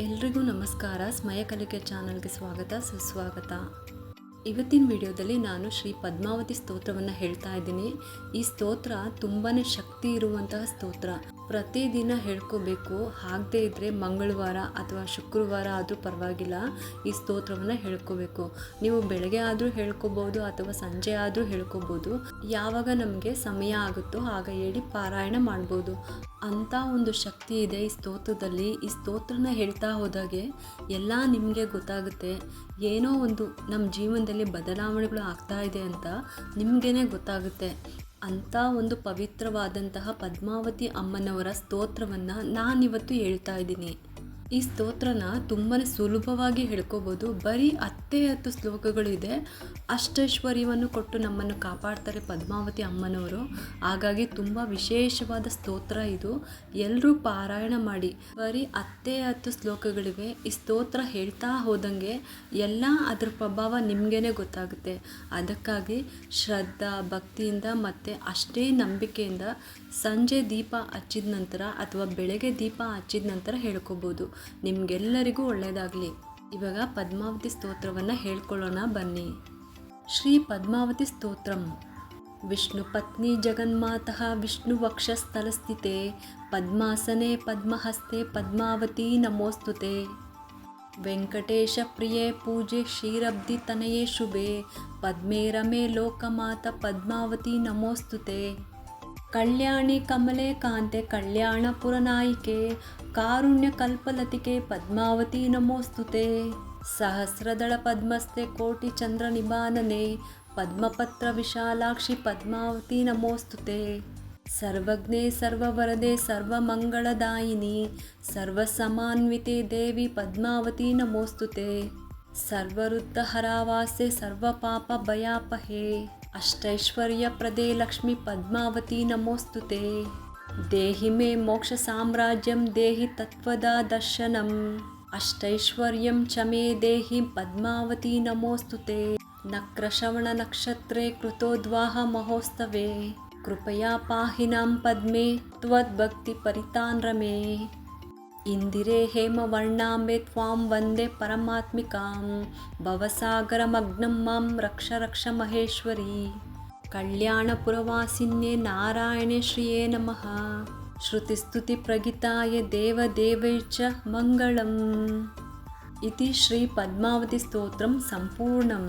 ಎಲ್ರಿಗೂ ನಮಸ್ಕಾರ. ಸ್ಮಯ ಕಲಿಕೆ ಚಾನಲ್ಗೆ ಸ್ವಾಗತ, ಸುಸ್ವಾಗತ. ಇವತ್ತಿನ ವಿಡಿಯೋದಲ್ಲಿ ನಾನು ಶ್ರೀ ಪದ್ಮಾವತಿ ಸ್ತೋತ್ರವನ್ನು ಹೇಳ್ತಾ ಇದ್ದೀನಿ. ಈ ಸ್ತೋತ್ರ ತುಂಬಾ ಶಕ್ತಿ ಇರುವಂತಹ ಸ್ತೋತ್ರ. ಪ್ರತಿದಿನ ಹೇಳ್ಕೋಬೇಕು. ಆಗದೇ ಇದ್ದರೆ ಮಂಗಳವಾರ ಅಥವಾ ಶುಕ್ರವಾರ ಆದರೂ ಪರವಾಗಿಲ್ಲ ಈ ಸ್ತೋತ್ರವನ್ನು ಹೇಳ್ಕೋಬೇಕು. ನೀವು ಬೆಳಗ್ಗೆ ಆದರೂ ಹೇಳ್ಕೋಬೋದು ಅಥವಾ ಸಂಜೆ ಆದರೂ ಹೇಳ್ಕೋಬೋದು. ಯಾವಾಗ ನಮಗೆ ಸಮಯ ಆಗುತ್ತೋ ಆಗ ಹೇಳಿ ಪಾರಾಯಣ ಮಾಡ್ಬೋದು. ಅಂಥ ಒಂದು ಶಕ್ತಿ ಇದೆ ಈ ಸ್ತೋತ್ರದಲ್ಲಿ. ಈ ಸ್ತೋತ್ರನ ಹೇಳ್ತಾ ಹೋದಾಗೆ ಎಲ್ಲ ನಿಮಗೆ ಗೊತ್ತಾಗುತ್ತೆ. ಏನೋ ಒಂದು ನಮ್ಮ ಜೀವನದಲ್ಲಿ ಬದಲಾವಣೆಗಳು ಆಗ್ತಾ ಇದೆ ಅಂತ ನಿಮಗೇನೆ ಗೊತ್ತಾಗುತ್ತೆ. ಅಂಥ ಒಂದು ಪವಿತ್ರವಾದಂತಹ ಪದ್ಮಾವತಿ ಅಮ್ಮನವರ ಸ್ತೋತ್ರವನ್ನು ನಾನಿವತ್ತು ಹೇಳ್ತಾ ಇದ್ದೀನಿ. ಈ ಸ್ತೋತ್ರನ ತುಂಬಾ ಸುಲಭವಾಗಿ ಹೇಳ್ಕೋಬೋದು. ಬರೀ ಹತ್ತೇ ಹತ್ತು ಶ್ಲೋಕಗಳಿದೆ ಅಷ್ಟೈಶ್ವರ್ಯವನ್ನು ಕೊಟ್ಟು ನಮ್ಮನ್ನು ಕಾಪಾಡ್ತಾರೆ ಪದ್ಮಾವತಿ ಅಮ್ಮನವರು. ಹಾಗಾಗಿ ತುಂಬ ವಿಶೇಷವಾದ ಸ್ತೋತ್ರ ಇದು. ಎಲ್ಲರೂ ಪಾರಾಯಣ ಮಾಡಿ. ಬರೀ ಹತ್ತೇ ಹತ್ತು ಶ್ಲೋಕಗಳಿವೆ. ಈ ಸ್ತೋತ್ರ ಹೇಳ್ತಾ ಹೋದಂಗೆ ಎಲ್ಲ ಅದರ ಪ್ರಭಾವ ನಿಮಗೇನೆ ಗೊತ್ತಾಗುತ್ತೆ. ಅದಕ್ಕಾಗಿ ಶ್ರದ್ಧಾ, ಭಕ್ತಿಯಿಂದ ಮತ್ತು ಅಷ್ಟೇ ನಂಬಿಕೆಯಿಂದ ಸಂಜೆ ದೀಪ ಹಚ್ಚಿದ ನಂತರ ಅಥವಾ ಬೆಳಗ್ಗೆ ದೀಪ ಹಚ್ಚಿದ ನಂತರ ಹೇಳ್ಕೊಬೋದು. ನಿಮಗೆಲ್ಲರಿಗೂ ಒಳ್ಳೆಯದಾಗಲಿ. ಇವಾಗ ಪದ್ಮಾವತಿ ಸ್ತೋತ್ರವನ್ನು ಹೇಳ್ಕೊಳ್ಳೋಣ ಬನ್ನಿ. ಶ್ರೀ ಪದ್ಮಾವತಿ ಸ್ತೋತ್ರಂ. ವಿಷ್ಣು ಪತ್ನಿ ಜಗನ್ಮಾತಃ ವಿಷ್ಣು ವಕ್ಷಸ್ಥಲಸ್ಥಿತೆ, ಪದ್ಮಾಸನೆ ಪದ್ಮಹಸ್ತೆ ಪದ್ಮಾವತಿ ನಮೋಸ್ತುತೆ. ವೆಂಕಟೇಶ ಪ್ರಿಯೆ ಪೂಜೆ ಕ್ಷೀರಬ್ಧಿ ತನಯೇ ಶುಭೆ, ಪದ್ಮೇ ರಮೆ ಲೋಕಮಾತ ಪದ್ಮಾವತಿ ನಮೋಸ್ತುತೆ. ಕಲ್ಯಾಣಿ ಕಮಲೆ ಕಾಂತೆ ಕಲ್ಯಾಣಪುರ ನಾಯಿಕೆ, ಕಾರುಣ್ಯ ಕಲ್ಪಲತಿಕೆ ಪದ್ಮಾವತಿ ನಮೋಸ್ತುತೆ. सहस्रदलपद्मस्ते कोटिचन्द्रनिबानने पद्मपत्रविशालाक्षि पद्मावती नमोऽस्तु ते। सर्वज्ञे सर्ववरदे सर्वमङ्गलदायिनी सर्वसमान्विते देवि पद्मावती नमोऽस्तु ते। सर्वरुद्धहरावासे सर्वपापभयापहे अष्टैश्वर्यप्रदे लक्ष्मि पद्मावती नमोऽस्तु ते। देहि मे मोक्षसाम्राज्यं देहि तत्त्वदा दर्शनम्। अष्टैश्वर्यं च मे देहि पद्मावती नमोऽस्तुते नक्रशवणनक्षत्रे कृतो द्वाहमहोत्सवे कृपया पाहिनां पद्मे त्वद्भक्तिपरितान् रमे। इन्दिरे हेमवर्णाम्बे त्वां वन्दे परमात्मिकां भवसागरमग्नं मां रक्ष रक्ष महेश्वरी। कल्याणपुरवासिन्ये नारायणे श्रिये नमः। श्रुतिस्तुतिप्रगिताय देवदेवै च मङ्गलम् इति श्रीपद्मावतिस्तोत्रं सम्पूर्णम्